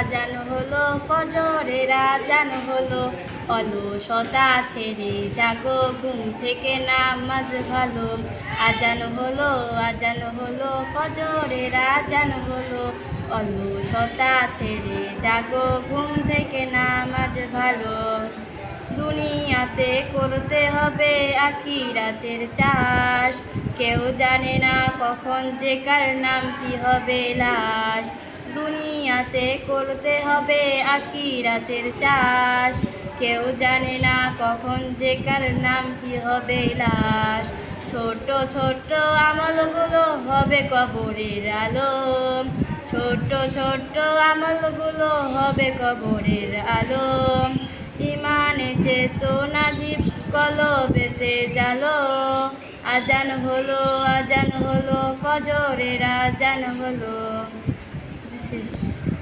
আজান হলো, ফজরের আজান হলো। অলসতা ছেড়ে জাগো, ঘুম থেকে নামাজ ভালো। আজান হলো আজান হলো, ফজরের আজান হলো। অলসতা ছেড়ে জাগো, ঘুম থেকে নামাজ ভালো। দুনিয়াতে করতে হবে আখিরাতের চাষ। কেউ জানে না কখন যে কার নামটি হবে লাশ। দুনিয়াতে করতে হবে আখিরাতের চাষ। কেউ জানে না কখন যে কার নামটি হবে লাশ। ছোট ছোট আমলগুলো হবে কবরের আলো। ছোট ছোট আমলগুলো হবে কবরের আলো। ইমানে চেতনা দীপ কলবেতে জালো আজান হলো আজান হলো, ফজরের আজান হলো। vocês.